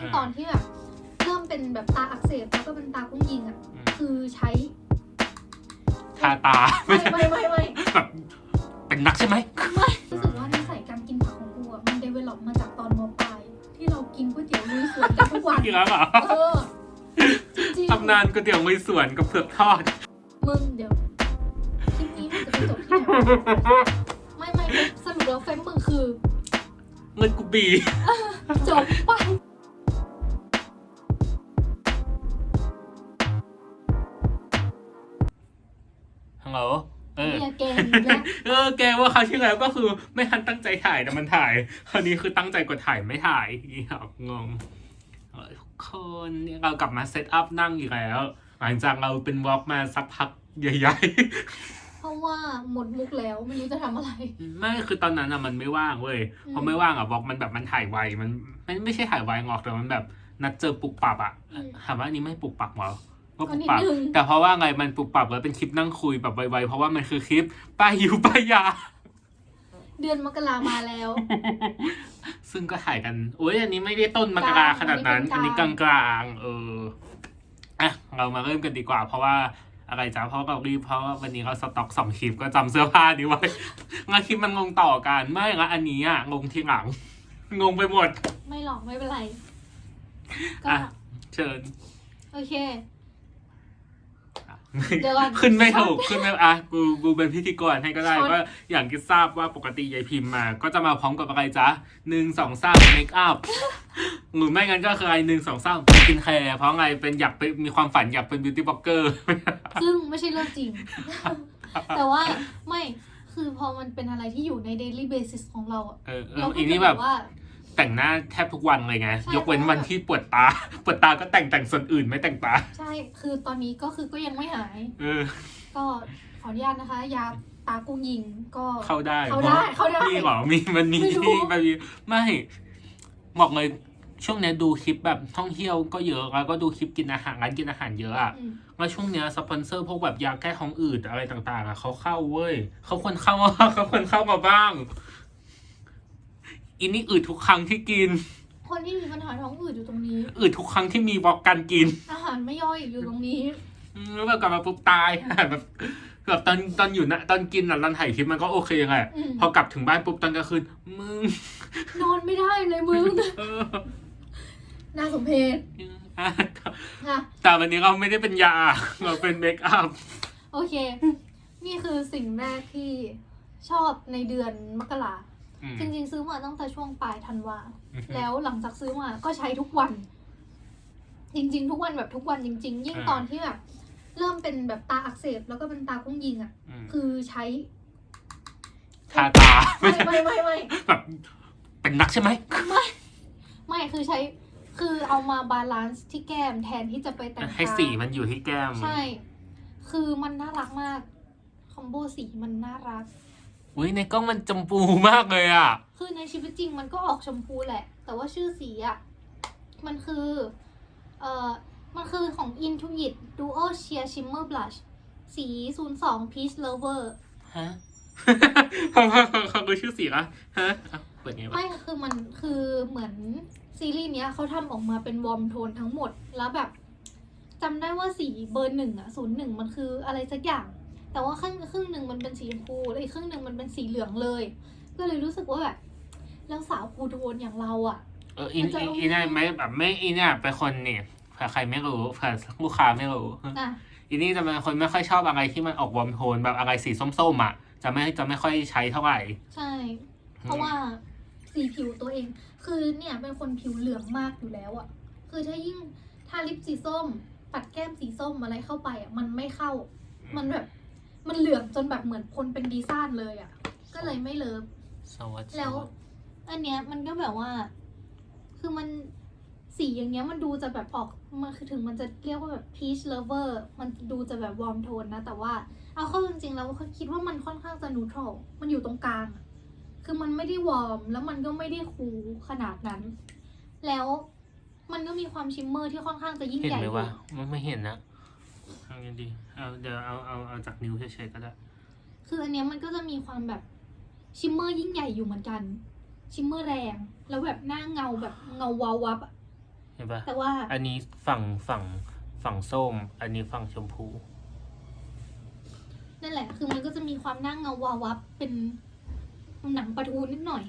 ยิ่งตอนที่แบบเริ่มเป็นแบบตาอักเสบแล้วก็เป็นตากุ้งยิงอะอืม คือใช้ทาตาไม่ไม่ไม่ไม่แบบเป็นนักใช่ไหมไม่รู้สึกว่านิสัยการกินผักของกูอะมันเดเวล็อปมาจากตอนมปลายที่เรากินก๋วยเตี๋ยวลุยสวนกันทุกวันกี่ร้านเหรอเออจริงตำนานก๋วยเตี๋ยวไม่สวนกับเผือกทอด มึงเดี๋ยวคลิปนี้มันจะไปจบที่ไหนวะไม่ไม่สรุปแล้วเฟมมึงคือเงินกูบี จบไป ฮัลโหลเออเรียเกมอีกแล้วเออแกว่าคราวที่แล้วก็คือไม่ทันตั้งใจถ่ายแต่มันถ่าย คราวนี้คือตั้งใจกดถ่ายไม่ถ่ายอีหอกงงเออทุกคนเนี่ยเรากลับมาเซตอัพนั่งอีกแล้ว หลังจากเราเป็นวอล์กมาสักพักใหญ่เพราะว่าหมดมุกแล้วไม่รู้จะทำอะไรๆไม่คือตอนนั้นอะมันไม่ว่างเว้ยอืมพอไม่ว่างอะวอล์กมันแบบมันถ่ายไวมันไม่ไม่ใช่ถ่ายไวหรอกแต่มันแบบนัดเจอปุกปับอะอืมถามว่าอันนี้ไม่ปุกปับเหรอ ก็ก็ปุกนิดปับนึง แต่เพราะว่าไงมันปุกปับแล้วเป็นคลิปนั่งคุยแบบไวๆเพราะว่ามันคือคลิปป้ายิวป้ายา เดือนมกรามาแล้ว ซึ่งก็ถ่ายกัน โอ้ยอันนี้ไม่ได้ต้นมกราขนาดนั้น อัอันนนี้นี้กกลาลางงกลางๆ เออ อะ เรามาเริ่มกันดีกว่า เพราะว่าอะไรจ้าเพราะเรารีบเพราะว่าวันนี้เราสต็อกสองคลิปก็จำเสื้อผ้าดีไว้งั้นคลิปมันงงต่อกัน ไม่งั้นอันนี้อะงงทีหลัง งงไปหมด ไม่หรอกไม่เป็นไร ก็อะ เชิญ โอเค เดี๋ยวก่อนขึ้นไม่ถูกขึ้นไม่อะกูกูเป็นพิธีกรให้ก็ได้ช็อตว่าอย่างที่ทราบว่าปกติยายพิมพ์มา ก็จะมาพร้อมกับอะไรจ๊ะหนึ่งสองสามเมคอัพหรือไม่งั้นก็คือไอหนึ่งสองสามสกินแคร์เพราะไงเป็นอยากเป็นมีความฝันอยากเป็นบิวตี้บล็อกเกอร์ ซึ่งไม่ใช่เรื่องจริง แต่ว่าไม่คือพอมันเป็นอะไรที่อยู่ใน daily basis ของเราอะเออเออเราก็อีจะนี่แบแบบ บว่า แต่งหน้าแทบทุกวันเลยไง ใช่ ยกเว้นเพราะว่าวันที่ปวดตา ปวดตาก็แต่งแต่งส่วนอื่นไม่แต่งตา ใช่ คือตอนนี้ก็คือก็ยังไม่หาย เออ ก็ขออนุญาตนะคะ ยาตากุ้งยิงก็ เข้าได้เข้าได้เข้าได้มีเหรอมีมันมีไม่รู้ ที่มันมีไม่บอกเลยช่วงเนี้ยดูคลิปแบบท่องเที่ยวก็เยอะแล้วก็ดูคลิปกินอาหารร้านกินอาหารเยอะอะอืมแล้วช่วงเนี้ยสปอนเซอร์พวกแบบยาแก้ท้องอืดอะไรต่างๆอะเขาเข้าเว้ยเขาควรเข้า เขาควรเข้ามาบ้าง อินนี่อืดทุกครั้งที่กิน คนที่มีปัญหาท้องอืดอยู่ตรงนี้ อืดทุกครั้งที่มีบล็อกการกินอาหารไม่ย่อยอยู่ตรงนี้ อืมแล้วแบบกลับมาปุ๊บตายแบบแบบตอนตอนอยู่นะตอนกินอะตอนถ่ายคลิปมันก็โอเคไงอืม พอกลับถึงบ้านปุ๊บตอนกลางคืนมึงนอนไม่ได้เลยมึง เออน่าสมเพชอะค่ะ แต่วันนี้เราไม่ได้เป็นยาเราเป็นเมคอัพ โอเค นี่คือสิ่งแรกที่ชอบในเดือนมกราอืม จริงๆ ซื้อมาตั้งแต่ช่วงปลายธันวาอือฮึแล้วหลังจากซื้อมาก็ใช้ทุกวัน จริง ๆ ทุกวันแบบทุกวันจริง ๆ ยิ่งตอนที่แบบเริ่มเป็นแบบตาอักเสบแล้วก็เป็นตากุ้งยิงอะอืมคือใช้ทาตาไม่ไม่ไม่ไม่แบบเป็นนักใช่ไหมไม่ไม่คือใช้คือเอามาบาลานซ์ที่แก้มแทนที่จะไปแต่งให้ตาสีมันอยู่ที่แก้ม ใช่ คือมันน่ารักมาก คอมโบสีมันน่ารัก อุ้ยในกล้องมันจมพูมากเลยอะ คือในชีวิตจริงมันก็ออกชมพูแหละ แต่ว่าชื่อสีอะ มันคือ เอ่อ มันคือของ Intuit Duo Sheer Shimmer Blush สี 02 Peach Lover ฮะเขาเขาเขาเขาดูชื่อสีละฮะอะเปิดไงวะ ไม่คือมันคือเหมือนซีรีส์เนี้ยเขาทำออกมาเป็นวอร์มโทนทั้งหมด แล้วแบบจำได้ว่าสีเบอร์หนึ่งอะศูนย์หนึ่งมันคืออะไรสักอย่าง แต่ว่าครึ่งครึ่งหนึ่งมันเป็นสีชมพูแล้วอีกครึ่งหนึ่งมันเป็นสีเหลืองเลย ก็เลยรู้สึกว่าแบบแล้วสาวคูลโทนอย่างเราอะเอออีมันจะอีเอาอีเนี่ยไม่แบบไม่อีเนี่ยเป็นคนเนี่ยเผื่อใครไม่รู้เผื่อลูกค้าไม่รู้นะอีนี่จะเป็นคนไม่ค่อยชอบอะไรที่มันออกวอร์มโทนแบบอะไรสีส้มๆอะจะไม่จะไม่ค่อยใช้เท่าไหร่ ใช่ เพราะว่าสีผิวตัวเอง คือเนี่ยเป็นคนผิวเหลืองมากอยู่แล้วอะคือถ้ายิ่งทาลิปสีส้ม ปัดแก้มสีส้มอะไรเข้าไปอะมันไม่เข้า มันแบบ มันเหลืองจนแบบเหมือนคนเป็นดีซ่านเลยอะก็เลยไม่เลิฟ สวัสดีแล้ว อันเนี้ยมันก็แบบว่า คือมันสีอย่างเงี้ยมันดูจะแบบออกมันคือถึงมันจะเรียกว่าแบบ peach lover มันดูจะแบบวอร์มโทนนะ แต่ว่าเอาเข้าจริงๆแล้วคิดว่ามันค่อนข้างจะ neutral มันอยู่ตรงกลางอะคือมันไม่ได้วอร์มแล้วมันก็ไม่ได้คูลขนาดนั้น แล้วมันก็มีความชิมเมอร์ที่ค่อนข้างจะยิ่งเห็นใหญ่ไหมอยู่วะมันไม่เห็นนะ เอาไงดีเอาเดี๋ยวเอาเอาเอาจากนิ้วเฉยๆก็ได้ คืออันเนี้ยมันก็จะมีความแบบชิมเมอร์ยิ่งใหญ่อยู่เหมือนกัน ชิมเมอร์แรง แล้วแบบหน้าเงาแบบเงาวาววับอะเห็นปะแต่ว่าอันนี้ฝั่งฝั่งฝั่งส้ม อันนี้ฝั่งชมพู นั่นแหละ คือมันก็จะมีความหน้าเงาวาวับเป็นหนังปลาทูนิดหน่อย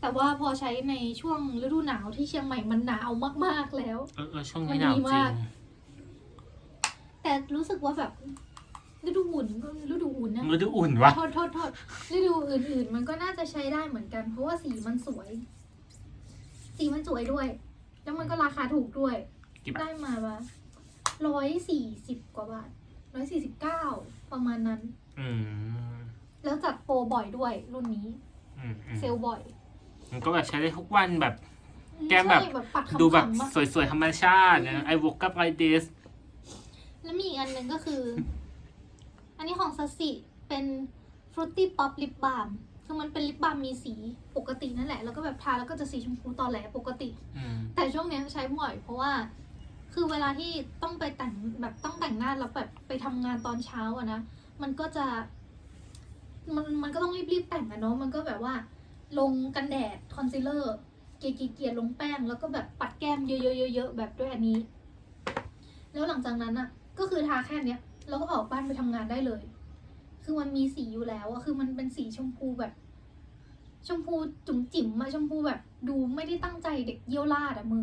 แต่ว่าพอใช้ในช่วงฤดูหนาวที่เชียงใหม่มันหนาวมากๆแล้ว เออเออช่วงนี้หนาวจริมันดีมางก แต่รู้สึกว่าแบบฤดูอุ่นก็ฤดูอุ่นนะฤดูอุ่นวะ โทษโทษโทษฤดูอื่น ๆ มันก็น่าจะใช้ได้เหมือนกัน เพราะว่าสีมันสวย สีมันสวยด้วย แล้วมันก็ราคาถูกด้วย กี่บาท ได้มาว่าร้อยสี่สิบกว่าบาทร้อยสี่สิบเก้าประมาณนั้น อืมแล้วจัดโปรบ่อยด้วย รุ่นนี้ อืมอืมเซลล์บ่อยมันก็แบบใช้ได้ทุกวันแบบ แกมแบบ ใช่แบบปัดขำๆดูแบบอะ สวยๆธรรมชาตินะไอวกกับไอเดส แล้วมีอีกอันหนึ่งก็คือ อันนี้ของซัสซิเป็นฟรุตตี้ป๊อปลิปบาล์มคือมันเป็นลิปบาล์มมีสีปกตินั่นแหละ แล้วก็แบบทาแล้วก็จะสีชมพูตอแหลปกติ อืมแต่ช่วงเนี้ยใช้บ่อยเพราะว่า คือเวลาที่ต้องไปแต่งแบบต้องแต่งหน้าแล้วแบบไปทำงานตอนเช้าอะนะ มันก็จะ มันมันก็ต้องรีบๆแต่งอะเนาะ มันก็แบบว่า ลงกันแดดคอนซีลเลอร์ เกลี่ยเกลี่ยๆลงแป้ง แล้วก็แบบปัดแก้มเยอะๆๆๆแบบด้วยอันนี้ แล้วหลังจากนั้นอะ ก็คือทาแค่เนี้ยแล้วก็ออกบ้านไปทำงานได้เลย คือมันมีสีอยู่แล้วอะคือมันเป็นสีชมพูแบบ ชมพูจุ๋มจิ๋มอะชมพูแบบ ดูไม่ได้ตั้งใจเด็กเยี่ยวลาดอะมึง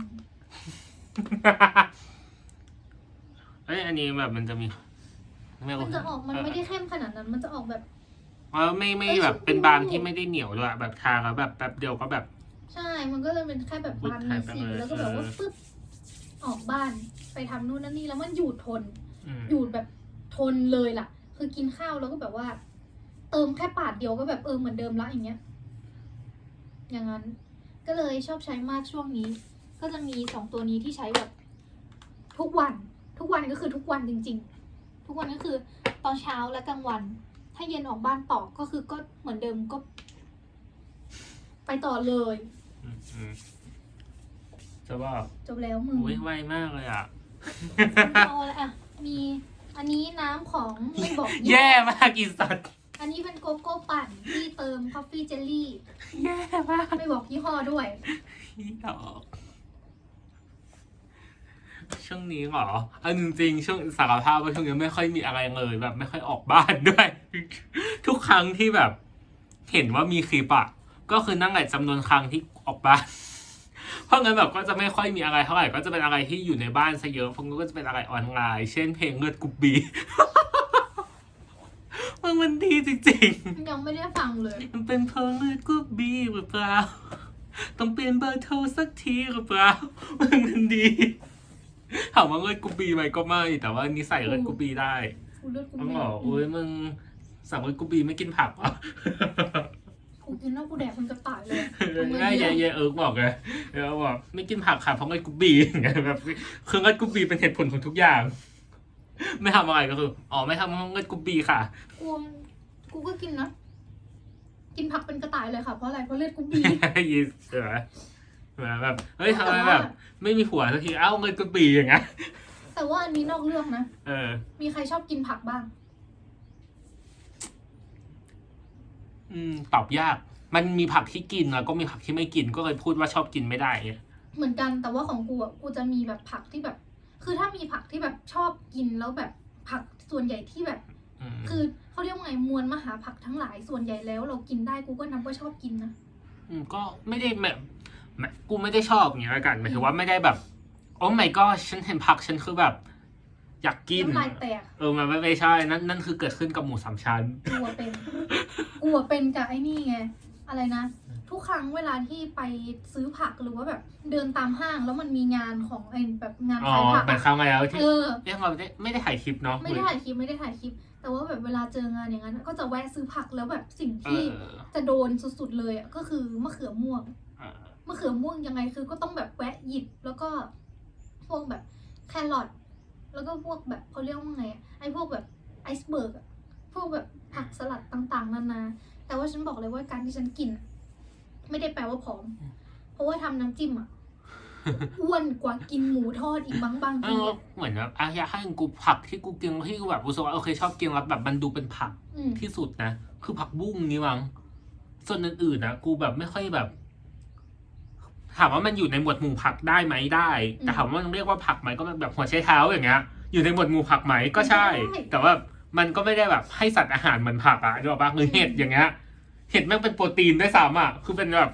เอ้ยอันนี้แบบมันจะมีไม่มันจะออกมันไม่ได้เข้มขนาดนั้น มันจะออกแบบเออไม่ไม่เอ้ยแบบชมพูเป็นบาล์มที่ไม่ได้เหนียวด้วยแบบทาแล้วแบบแป๊บเดียวก็แบบ ใช่ มันก็เลยเป็นแค่แบบบานมีสีปึ๊บหายไปเลยแล้วก็แบบว่าเออปึ๊บ ออกบ้านไปทำนู่นนั่นนี่แล้วมันอยู่ทน อืมอยู่แบบทนเลยล่ะ คือกินข้าวแล้วก็แบบว่า เติมแค่ปาดเดียวก็แบบเออเหมือนเดิมละอย่างเงี้ย อย่างนั้น ก็เลยชอบใช้มากช่วงนี้ ก็จะมีสองตัวนี้ที่ใช้แบบ ทุกวัน ทุกวันก็คือทุกวันจริง ๆ ทุกวันก็คือ ตอนเช้าและกลางวัน ถ้าเย็นออกบ้านต่อก็คือก็เหมือนเดิมก็ ไปต่อเลย อืมอืม จะว่าจบแล้วมึงอุ้ยไวมากเลยอะเอาละอะ มีอันนี้น้ำของไม่บอกยี่ห้อแย่มากอีสัตว์อันนี้เป็นโกโก้ปั่นที่เติมคอฟฟี่เจลลี่ แย่มากไม่บอกยี่ห้อด้วย พี่ดอกช่วงนี้เหรอเอาจริงๆช่วงสารภาพว่าช่วงนี้ไม่ค่อยมีอะไรเลยแบบ ไม่ค่อยออกบ้านด้วย ทุกครั้งที่แบบ เห็นว่ามีคลิปอะก็คือนั่งแต่จำนวนครั้งที่ออกบ้าน เพราะงั้นแบบก็จะไม่ค่อยมีอะไรเท่าไหร่ก็จะเป็นอะไรที่อยู่ในบ้านซะเยอะเพราะงั้นก็จะเป็นอะไรออนไลน์ เช่นเพลงเลือดกรุ๊บบีมันมันดีจริงๆยังไม่ได้ฟังเลยมันเป็นเพราะเลือดกรุ๊บบีหรือเปล่า ต้องเปลี่ยนเบอร์โทรสักทีหรือเปล่ามันมันดีถามว่าเลือดกรุ๊บบีไหมก็ไม่แต่ว่านิสัยเลือดกรุ๊บบีได้ กูเลือดกูต้องไม่บอกอุ้ยมึงสั่งเลือดกรุ๊บบีไม่กินผักเหรอ กูกินแล้วกูแดกมันกระต่ายเลยทำไงง่ายดีเยอะเยเอิร์กบอกไงเออบอกไม่กินผักค่ะเพราะเลือดกรุ๊บบีอย่างเงี้ยแบบคือเลือดกรุ๊บบีเป็นเหตุผลของทุกอย่าง ไม่ทำอะไรก็คืออ๋อไม่ทำเพราะเลือดกรุ๊บบีค่ะกูกูก็กินนะกินผักเป็นกระต่ายเลยค่ะเพราะอะไรเพราะเลือดกูบียีเสือแบบเฮ้ยทำไมแบบ ไม่มีผัวสักทีเอ้าเงินกรุ๊บบีอย่างเงี้ยแต่ว่าอันนี้นอกเรื่องนะเออ มีใครชอบกินผักบ้าง อืมตอบยาก มันมีผักที่กินแล้วก็มีผักที่ไม่กินก็เลยพูดว่าชอบกินไม่ได้ไงเหมือนกันแต่ว่าของกูอะกูจะมีแบบผักที่แบบ คือถ้ามีผักที่แบบชอบกินแล้วแบบผักส่วนใหญ่ที่แบบอืมคือเขาเรียกว่าไงมวลมหาผักทั้งหลายส่วนใหญ่แล้ว เรากินได้กูก็นับว่าชอบกินนะอืมก็ไม่ได้แบบไม่กูไม่ได้ชอบอย่างเงี้ยละกันหมายถึงว่าไม่ได้แบบโอ้ my god ฉันเห็นผักฉันคือแบบ อยากกินน้ำลายแตกเออมันไม่ไม่ใช่นั่นนั่นคือเกิดขึ้นกับหมูสามชั้นกลัวเป็นกลัวเป็นกับไอ้นี่ไง อะไรนะ ทุกครั้งเวลาที่ไปซื้อผักหรือว่าแบบเดินตามห้างแล้วมันมีงานของไอ้แบบงานอ๋อขายผักเป็นอะครั้งแล้วที่เออ เรียกเราไม่ได้ไม่ได้ถ่ายคลิปเนาะไม่ได้ถ่ายคลิปไม่ได้ถ่ายคลิป แต่ว่าแบบเวลาเจองานอย่างนั้น ก็จะแวะซื้อผักแล้วแบบสิ่งเอที่อจะโดนสุดๆเลยอะก็คือมะเขือม่วง เออมะเขือม่วงยังไงคือก็ต้องแบบแวะหยิบแล้วก็พวกแบบแครอทแล้วก็พวกแบบเขาเรียกว่าไงอะไอ้พวกแบบไอซ์เบิร์กอะพวกแบบผักสลัดต่างๆนานา แต่ว่าฉันบอกเลยว่าการที่ฉันกินอะไม่ได้แปลว่าผอม เพราะว่าทำน้ำจิ้มอะ อ้วนกว่ากินหมูทอดอีกบางบางเอทีออะเหมือนแบบอะอยากให้กูผักที่กูกินที่กูแบบรู้สึกว่าโอเคชอบกินแล้วแบบมันดูเป็นผักอืมที่สุดนะ คือผักบุ้งนี่มั้งส่วนอื่นๆนะกูแบบไม่ค่อยแบบ ถามว่ามันอยู่ในหมวดหมู่ผักได้ไหมได้ แต่ถามว่ามันเรียกว่าผักไหมก็แบบหัวไชเท้าอย่างเงี้ย อยู่ในหมวดหมู่ผักไหมก็ใช่ แต่ว่า มันก็ไม่ได้แบบให้สัตว์อาหารเหมือนผักอะรู้ป่ะหรือเห็ดอย่างเงี้ย เห็ดแม่งเป็นโปรตีนด้วยซ้ำอะคือเป็นแบบ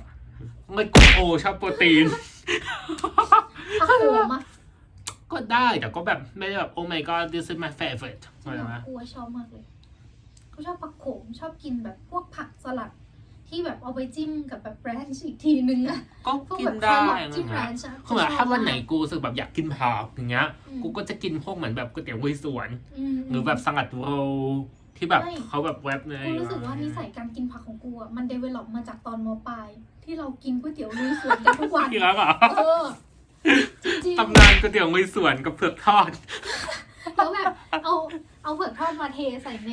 เงินกูโอชอบโปรตีน ผักโขมอะก็ได้แต่ก็แบบไม่ได้แบบ oh my god this is my favorite เข้าใจไหมกูว่าชอบมากเลย กูชอบผักโขมชอบกินแบบพวกผักสลัด ที่แบบเอาไปจิ้มกับแบบแบรนช์อีกทีนึงอะก็พวกกิแบนบได้แครอทนะจิ้มแบรฮะนช์อะคือแบบถ้าวันไหนชอบมกูรู้สึกแบบอยากกินผักอย่างเงี้ยอืมกูก็จะกินพวกเหมือนแบบก๋วยเตี๋ยวลุยสวนอืมหรือแบบสลัดโรลที่แบบไม่เขาแบบแวบเลยกูรู้สึกว่านิสัยการกินผักของกูอะมันเดเวล็อปมาจากตอนมปลายที่เรากินก๋วยเตี๋ยวลุยสวนกันทุกวันที่รักอะเออจริงๆตำนานก๋วยเตี๋ยวลุยสวนกับเผือกทอดแล้วแบบเอา เอาเผือกทอดมาเทใส่ใน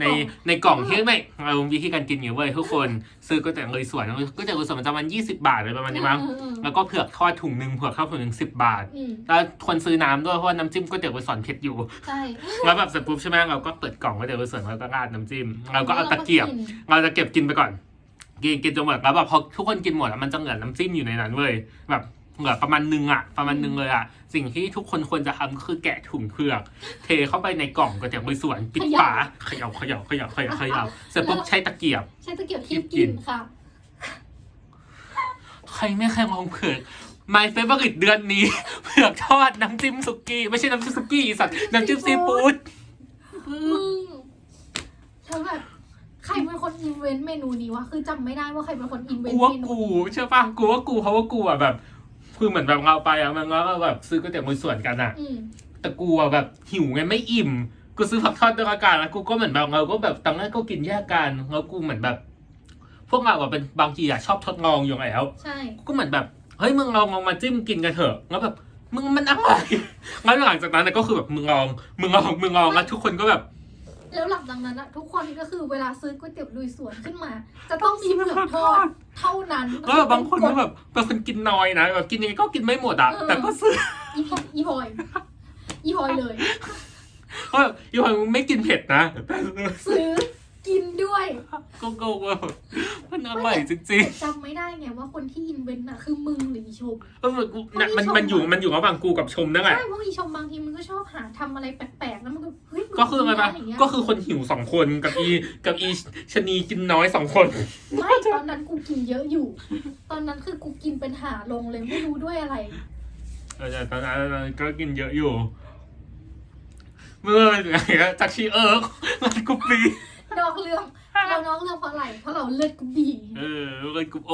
ในในกล่องในกล่องที่ไม่เราวิธีการกินอย่างเว้ยทุกคนซื้อก๋วยเตี๋ยวลุยสวนก๋วยเตี๋ยวลุยสวนมันจะประมันยี่สิบาทอะไรประมาณนี้มั้งเออเออแล้วก็เผือกทอดถุงหนึ่งเผือกทอดถุงหนึ่งสิบบาทอืมแล้วคนซื้อน้ำด้วยเพราะว่าน้ำจิ้มก๋วยเตี๋ยวลุยสวนเผ็ดอยู่ ใช่แล้วแบบเสร็จปุ๊บใช่ไหมเราก็เปิดกล่องก๋วยเตี๋ยวลุยสวนแล้วก็ราดน้ำจิ้มเราก็เอาตะเกียบ เราจะเก็บกินไปก่อน กินกินจนหมดแล้วแบบพอทุกคนกินหมดแล้วมันจะเหลือน้ำจิ้มอยู่ในนั้นเว้ยแบบ เหลือประมาณนึงอะประมาณนึงเลยอะสิ่งที่ทุกคนควรจะทำก็คือแกะถุงเผือก เทเข้าไปในกล่องก๋วยเตี๋ยวลุยสวนปิดฝาเขย่าเขย่าเขย่าเขย่าเขย่าเสร็จปุ๊บใช้ตะเกียบ ใช้ตะเกียบคีบกินค่ะ ใครไม่เคยลองเผือก My favorite เดือนนี้เผือกทอดน้ำจิ้มสุกี้ไม่ใช่น้ำจิ้มสุกี้อีสัตว์น้ำจิ้มซีฟู้ดมึงแล้วแบบใครเป็นคนอินเวนต์เมนูนี้วะคือจำไม่ได้ว่าใครเป็นคนอินเวนกูต์ว่าเมนูกูเชื่อป่ะกูว่ากูเพราะว่ากูอะแบบ คือเหมือนแบบเราไปอะมันก็แบบซื้อก๋วยเตี๋ยวลุยสวนกันอะอืมแต่กูอะแบบหิวไงไม่อิ่มกูซื้อผักทอดด้วยอากาศแล้วกูก็เหมือนแบบเราก็แบบตอนแรกก็กินแยกกันแล้วกูเหมือนแบบ พวกเราอะเป็นบางทีอะชอบทดลองอยู่แล้ว ใช่กูก็เหมือนแบบเฮ้ยมึงลองลองมาจิ้มกินกันเถอะแล้วแบบมึงมันอร่อยแล้วหลังจากนั้นอะก็คือแบบมึงลองมึงลองมึงลองแล้วทุกคนก็แบบ แล้วหลังจากนั้นอะทุกคนก็คือเวลาซื้อก๋วยเตี๋ยวลุยสวนขึ้นมา จะต้องมีเผือกทอด เท่านั้นแล้วแบบบางคนก็แบบเป็นคนกินน้อยนะแบบกินยังไงก็กินไม่หมดอะแต่ก็ซื้ออีพีอีพลอยอีพลอยเลยเพราะแบบอีพอยมึงไม่กินเผ็ดนะแต่ซื้อซื้อกินด้วยก็โกงว่ามันอร่อยจริงแต่จำไม่ได้ไงว่าคนที่อินเวนต์อะคือมึงหรืออีชมๆเออมันกูน่ะมันมันอยู่มันอยู่ระหว่างกูกับชมนั่นแหละใช่เพราะอีชมบางทีมันก็ชอบหาทำอะไรแปลกๆแล้วมันก็เฮ้ยมึง ก็คืออะไรปะย่างเงี้ยก็คือคนหิวสองคนกับอีกับอีชะนีกินน้อยสองคน ไม่ตอนนั้นกูกินเยอะอยู่ ตอนนั้นคือกูกินเป็นหาลงเลยไม่รู้ด้วยอะไร เออแต่ตอนนั้นก็กินเยอะอยู่ เมื่อไงอะจากชีเอิร์กมันกุบบีนอกเรื่องเรานอกเรื่องเพราะอะไรเพราะเราเลือดกูบีเออมันกุบโอ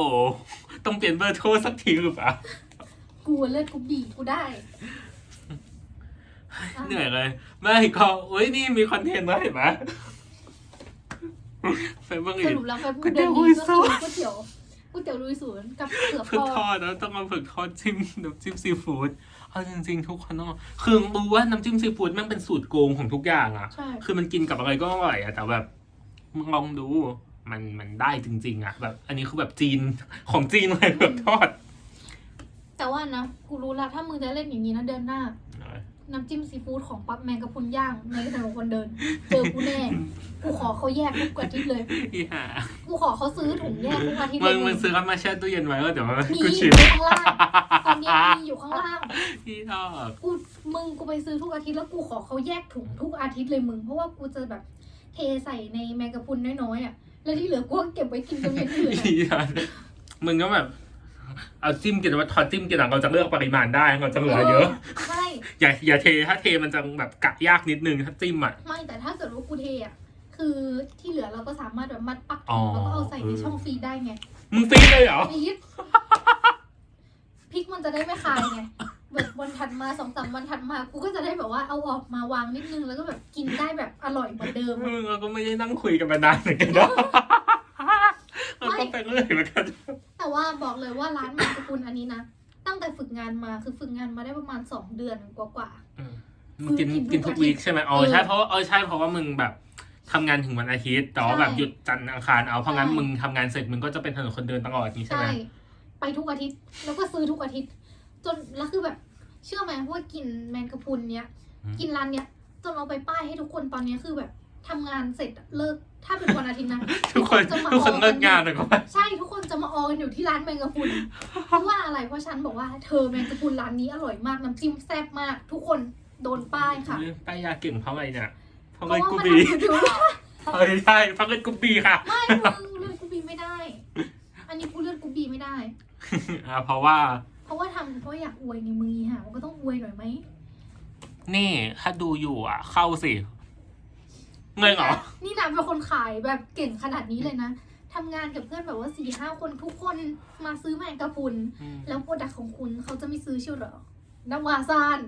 ต้องเปลี่ยนเบอร์โทรสักทีหรือเปล่า กูเลือดกูบีกูได้อะ เหนื่อยเลย ไม่ก็เว้ยนี่มีคอนเทนต์แล้วเห็นไหมเฟเบอร์สอีรุปแล้วแฟนก๋วยเดืเตี๋อนยวนี้ลุยสวนก็คือก๋วยเตี๋ยวก๋วยเตี๋ยวลุยสวนกับเผือกเผือกททออดดแล้วต้องเอาเผือกทอดจิ้มน้ำจิ้มซีฟู้ดเอาจริงๆ ทุกคนต้องคือรู้ว่าน้ำจิ้มซีฟู้ดแมันเป็นสูตรโกงของทุกอย่างอะใช่ คือมันกินกับอะไรก็อร่อยอะแต่แบบมึงลองดูมันมันได้จริง ๆอะแบบ อันนี้คือแบบจีนของจีนเลยเผือกทอดแต่ว่านะ กูรู้ละถ้ามึงจะเล่นอย่างนี้นะเดือนหน้า น้ำจิ้มซีฟู้ดของปั๊บแมงกะพรุนย่างในถนนคนเดิน เจอกูแน่ กูขอเขาแยกทุกอาทิตย์เลย อีห่ากูขอเขาซื้อถุงแยกทุกอาทิตย์มึเลงยมึงซื้อเข้ามาแช่ตู้เย็นไว้แล้วเดี๋ยวมันมีกูอชิยู่มข้างล่างตอนนี้มีอยู่ข้างล่าง พี่ชอบกูมึงกูไปซื้อทุกอาทิตย์แล้วกูขอเขาแยกถุงทุกอาทิตย์เลยมึง เพราะว่ากูจะแบบเทใส่ในแมงกะพรุนน้อยๆอะแล้วที่เหลือกูก็เก็บไว้กินจนเป็นอื่นอะอีห่ามึงก็แบบ เอาจิ้มกินว่าทอดจิ้มกินอะเราจะเลือกปริมาณได้เราจะเหลือเยอะใช่ อย่าอย่าเทถ้าเทมันจะแบบกะยากนิดนึงถ้าจิ้มอะไม่แต่ถ้าเกิดว่ากูเทอะคือที่เหลือเราก็สามารถแบบมัดปักอ๋อถุงแล้วก็เอาใส่ในเออช่องฟรีซได้ไงมึงฟีดเลยเหรอ ฟรีซพริกมันจะได้ไม่คายไงแบบวันถัดมาสองสามวันถัดมากูก็จะได้แบบว่าเอาออกมาวางนิดนึงแล้วก็แบบกินได้แบบอร่อยเหมือนเดิม มึงเราก็ไม่ได้นั่งคุยกันมานานเหมือนกันนะเราก็ไปเรื่อยเหมือนกัน แต่ว่าบอกเลยว่าร้านแมงกะพรุนอันนี้นะ ตั้งแต่ฝึกงานมาคือฝึกงานมาได้ประมาณสองเดือนกว่ามึงกินคือกิกินนทุทุกกอาทิวีตย์คใช่ไหมอ๋อเออใช่เพราะเออใช่เพราะว่ามึงแบบทำงานถึงวันอาทิตย์แต่ว่าแบบใช่หยุดจันทร์อังคารเอาเพราะงั้นใช่มึงทำงานเสร็จมึงก็จะเป็นถนนคนเดินตลอดนี้ๆใช่ไหมใช่ ไปทุกอาทิตย์ แล้วก็ซื้อทุกอาทิตย์ จนแล้วคือแบบ เชื่อไหมว่ากินแมงกะพรุนเนี้ย กินร้านเนี้ยจนเอาไปป้ายให้ทุกคนตอนเนี้ยคือแบบ ทำงานเสร็จอะเลิกถ้าเป็นวันอาทิตย์นะทุกคนจะมาทุกคนออเลิกงานเลยก็ใช่ทุกคนจะมาออกันอยู่ที่ร้านแมงกะพรุนเพราะว่าอะไรเพราะฉันบอกว่าเธอแมงกะพรุนร้านนี้อร่อยมากน้ำจิ้มแซ่บมาก ทุกคนโดนป้ายค่ะป้ายยาเก่งเพราะอะไรเนี่ยเพราะเพเงิราะนว่ากูมันบีทำอยู่ดูเออใช่เพราะเงินกูบีค่ะไม่มึงเลือดกูบีไม่ได้ อันนี้กูเลือดกูบีไม่ได้อ่าเพราะว่า เพราะว่าทำเพราะอยากอวยในมือค่ะมันก็ต้องอวยหน่อยไหมนี่ถ้าดูอยู่อะ เข้าสิ เงินเหรอ นี่นะเป็นคนขายแบบเก่งขนาดนี้เลยนะทำงานกับเพื่อนแบบว่าสี่ห้าคนทุกคนมาซื้อแมงกะพรุนแล้วโปรดักของคุณเขาจะไม่ซื้อเชียวเหรอน้ำวาซาน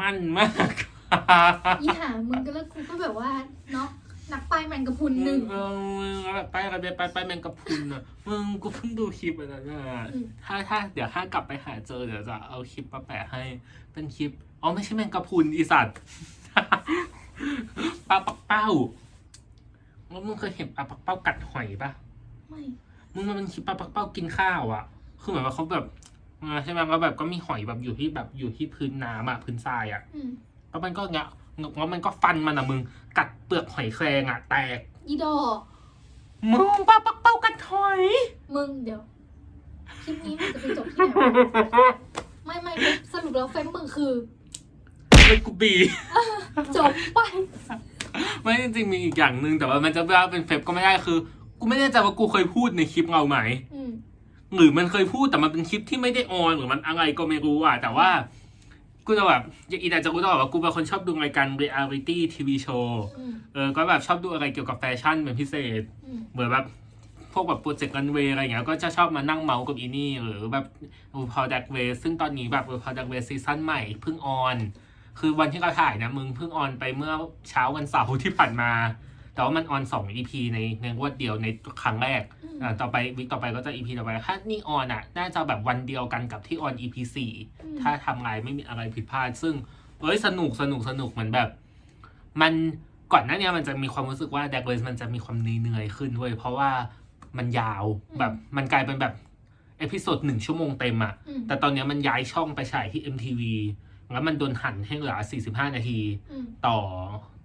มั่นมาก อีหามึงก็แล้วกูก็แบบว่าเนาะนักป้ายแมงกะพรุนหนึ่ง เออมึงแบบไปอะไรไปไปแมงกะพรุนอะ มึงกูเพิ่งดูคลิปอันนั้นอะอืม ถ้าถ้าเดี๋ยวถ้ากลับไปหาเจอเดี๋ยวจะเอาคลิปมาแปะให้ เป็นคลิป อ๋อไม่ใช่แมงกะพรุนอีสัตว์ปลาปักเป้าแล้วมึงเคยเห็นปลาปักเป้ากัดหอยปะไม่ มึงมันเป็นคลิปปลาปักเป้ากินข้าวอะ คือเหมือนว่าเขาแบบอ่าใช่ไหมแล้วแบบก็มีหอยแบบอยู่ที่แบบอยู่ที่พื้นน้ำอะพื้นทรายอะอืมแล้วมันก็เงี้ยแล้วมันก็ฟันมันอะมึง กัดเปลือกหอยแครงอะแตกอีดอกมึงปลาปักเป้ากัดหอย มึงเดี๋ยวคลิปนี้มันจะไปจบที่ไหนวะไม่ไม่สรุปแล้วเฟมมึงคือ เป็นกูบี จบไป ไม่จริงๆมีอีกอย่างหนึ่งแต่ว่ามันจะว่าเป็นเฟบก็ไม่ได้คือ กูไม่แน่ใจว่ากูเคยพูดในคลิปเราไหม อืมหรือมันเคยพูดแต่มันเป็นคลิปที่ไม่ได้ออนหรือมันอะไรก็ไม่รู้อะ แต่ว่า กูจะแบบอย่างอีแต่จะกูจะบอกว่ากูเป็นคนชอบดูรายการเรียลิตี้ทีวีโชว์ อืมเออก็แบบชอบดูอะไรเกี่ยวกับแฟชั่นเป็นพิเศษ อืมเหมือนแบบพวกแบบโปรเจกต์รันเวย์อะไรอย่างเงี้ยก็จะชอบมานั่งเมาส์กับอีนี่ หรือแบบอูพอดักเวย์ซึ่งตอนนี้แบบอูพอดักเวย์ซีซั่นใหม่เพิ่งออน คือวันที่เราถ่ายนะมึงเพิ่งออนไปเมื่อเช้าวันเสาร์ที่ผ่านมา แต่ว่ามันออนสอง EP ในในงวดเดียวในครั้งแรกอืมอ่าต่อไปวิกต่อไปก็จะ EP ต่อไปถ้านี่ออนอะ น่าจะแบบวันเดียวกันกับที่ออน EP สี่อืมถ้าทำลายไม่มีอะไรผิดพลาด ซึ่งเอ้ยสนุกสนุกสนุกเหมือนแบบ มันก่อนหน้าเนี้ยมันจะมีความรู้สึกว่าแดกเลสมันจะมีความเหนื่อยๆขึ้นเว้ยเพราะว่ามันยาวแบบมันกลายเป็นแบบเอพิโซดหนึ่งชั่วโมงเต็มอะอืมแต่ตอนเนี้ยมันย้ายช่องไปฉายที่ MTV แล้วมันโดนหั่นให้เหลือ 45 นาทีอืมต่อ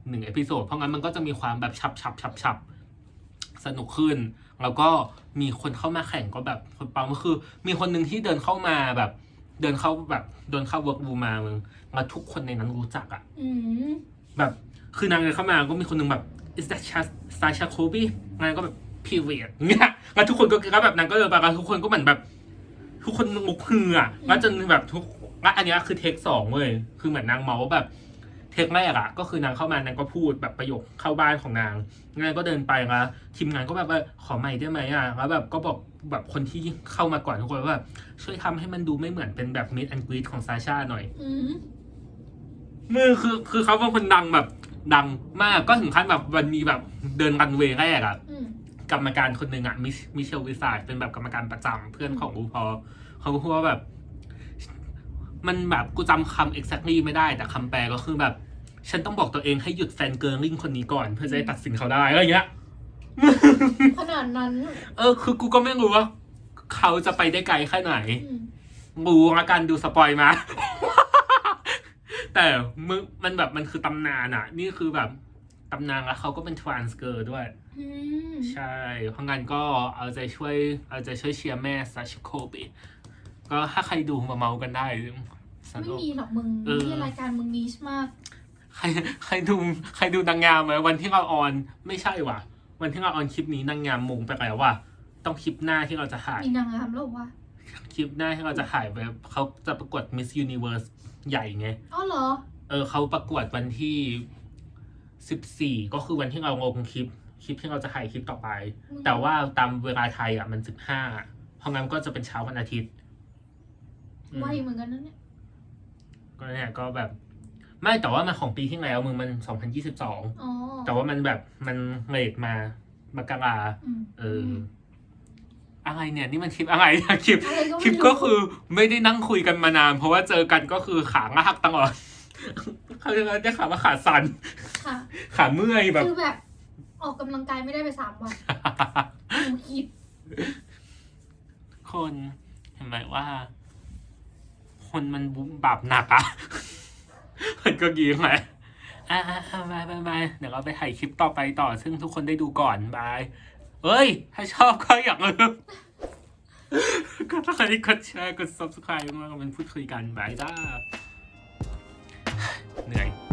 หนึ่งเอพิโซด เพราะงั้นมันก็จะมีความแบบฉับฉับฉับฉับสนุกขึ้น แล้วก็มีคนเข้ามาแข่งก็แบบคนปังก็คือ มีคนหนึ่งที่เดินเข้ามาแบบ เดินเข้าแบบเดินเข้าเวิร์กบูมามึงแล้วทุกคนในนั้นรู้จักอะอืมแบบคือนางเดินเข้ามาก็มีคนหนึ่งแบบ is that Sasha Kobe นางก็แบบ period เงี้ยแล้วทุกคนก็ก็แบบนางก็เดินไปแล้วทุกคนก็เหมือนแบบ ทุกคนงกฮืออะแล้วจนแบบทุก แล้วอันเนี้ยคือเทคสองเว้ยคือเหมือนนางเมาว่าแบบเทคแรกอะก็คือนางเข้ามานางก็พูดแบบประโยคเข้าบ้านของนางนางก็เดินไปแล้วทีมงานก็แบบว่าขอใหม่ได้ไหมอะแล้วแบบก็บอกแบบคนที่เข้ามาก่อนทุกคนว่าแบบช่วยทำให้มันดูไม่เหมือนเป็นแบบมิดแอนกรีดของซาชาหน่อยอืมมือคือคือเขาเป็นคนดังแบบดังมากก็ถึงขั้นแบบวันนี้แบบเดินรันเวย์แรกอะอืมกรรมการคนหนึ่งอะมิชมิเชลวิสาดเป็นแบบกรรมการประจำเพื่อนของอูพอเขาก็พูดว่าแบบ มันแบบกูจำคำ exactly ไม่ได้แต่คำแปลก็คือแบบ ฉันต้องบอกตัวเองให้หยุดแฟนเกิร์ลิงคนนี้ก่อน เพื่อจะได้ตัดสินเขาได้อะไรอย่างเงี้ยขนาดนั้น เออ คือกูก็ไม่รู้ว่า เขาจะไปได้ไกลแค่ไหนอืมรู้ละกันดูสปอยมา แต่มึงมันแบบมันคือตำนานอะนี่คือแบบตำนานแล้วเขาก็เป็นทรานสเกอร์ด้วยอืมใช่ เพราะงั้นก็เอาใจช่วย เอาใจช่วยเชียร์แม่ซัชโคบิ ก็ถ้าใครดูมาเมากันได้สไม่นุก มีหรอกมึงเออ ที่รายการมึงนิชมาก ใครใครดูใครดูนางงามไหมวันที่เราออนไม่ใช่ว่ะ วันที่เราออนคลิปนี้นางงามมงไปแล้วว่ะต้องคลิปหน้าที่เราจะถ่าย มีนางงามแล้ววะคลิปหน้าที่เราจะถ่ายไปเขาจะประกวด Miss Universe ใหญ่ไง อ๋อเหรอ เออเขาประกวดวันที่สิบสี่ก็คือวันที่เราลงคลิป คลิปที่เราจะถ่ายคลิปต่อไป อืม แต่ว่าตามเวลาไทยอะมันสิบห้าเพราะงั้นก็จะเป็นเช้าวันอาทิตย์อืม ไวเหมือนกันนะเนี่ยก็เนี่ยก็แบบ ไม่แต่ว่ามันของปีที่แล้วมึงมันสองพันยี่สิบสองอ๋อแต่ว่ามันแบบมันเลทมามกราอืมเออออะไรเนี่ยนี่มันคลิปอะไรนะคลิปอะไรก็คลิไม่ปก็รู้คือไม่ได้นั่งคุยกันมานาน เพราะว่าเจอกันก็คือขางหักตลอดเขาจะจะขาว่าขาสั่นค่ะขาเมื่อยแบบคือแบบ ออกกำลังกายไม่ได้ไปสามวันหนูคิดคนเห็นไหมว่า คนมันบุบาปหนักอะมันก็ยี้ไหมอ่าอ่าบายบายบายเดี๋ยวเราไปถ่ายคลิปต่อไปต่อ ซึ่งทุกคนได้ดูก่อนบายเอ้ย ถ้าชอบก็อย่าลืมกดไลค์กดแชร์กด subscribe มาเป็นพูดคุยกันบายจ้าเหนื่อย